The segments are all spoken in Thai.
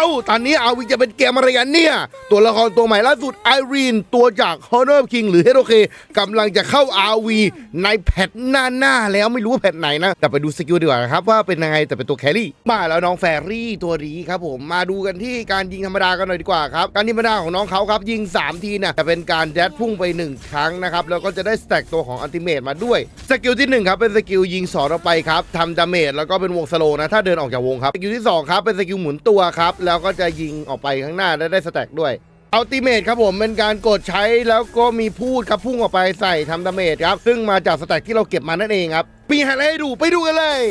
าตอนนี้อาวีจะเป็นเกมอะไรกันเนี่ย ตัวละครตัวใหม่ล่าสุดไอรีนตัวจาก Honor King หรือ h e r o k กำลังจะเข้า RV ในแพทหน้าหน้าแล้วไม่รู้ว่าแพทไหนนะ แต่ไปดูสกิลดีกว่าครับ ว่าเป็นยังไงแต่เป็นตัวแครี่ มาแล้วน้องแฟรี่ตัวนี้ครับผมมาดูกันที่การยิงธรรมดากันหน่อยดีกว่าครับ การยิงธรรมดาของน้องเขาครับยิง 3 ทีนี่ยจะเป็นการแดดพุ่งไป 1 ครั้งนะครับแล้วก็จะได้สแต็กตัวของอัลติเมทมาด้วยสกิลที่1ครับเป็นสกิลยิงสอนออกไปครับทำดาเมจแล้วก็เป็นวงสโลนะถ้าเดินออกจากวงครับสกิลที่2ครับเป็นสกิลหมุนตัวครับแล้วก็จะยิงออกไปข้างหน้าและได้สแต็กด้วยอัลติเมทครับผมเป็นการกดใช้แล้วก็มีพูดครับพุ่งออกไปใส่ทำดาเมจครับ ซึ่งมาจากสแต็กที่เราเก็บมานั่นเองครับ ปีหันให้ดูไปดูกันเลย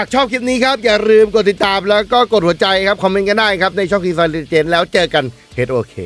ากชอบคลิปนี้ครับ อย่าลืมกดติดตามแล้วก็กดหัวใจครับ คอมเมนต์กันได้ครับ ในช่องทีซอยเลเจนแล้วเจอกันเฮดโอเค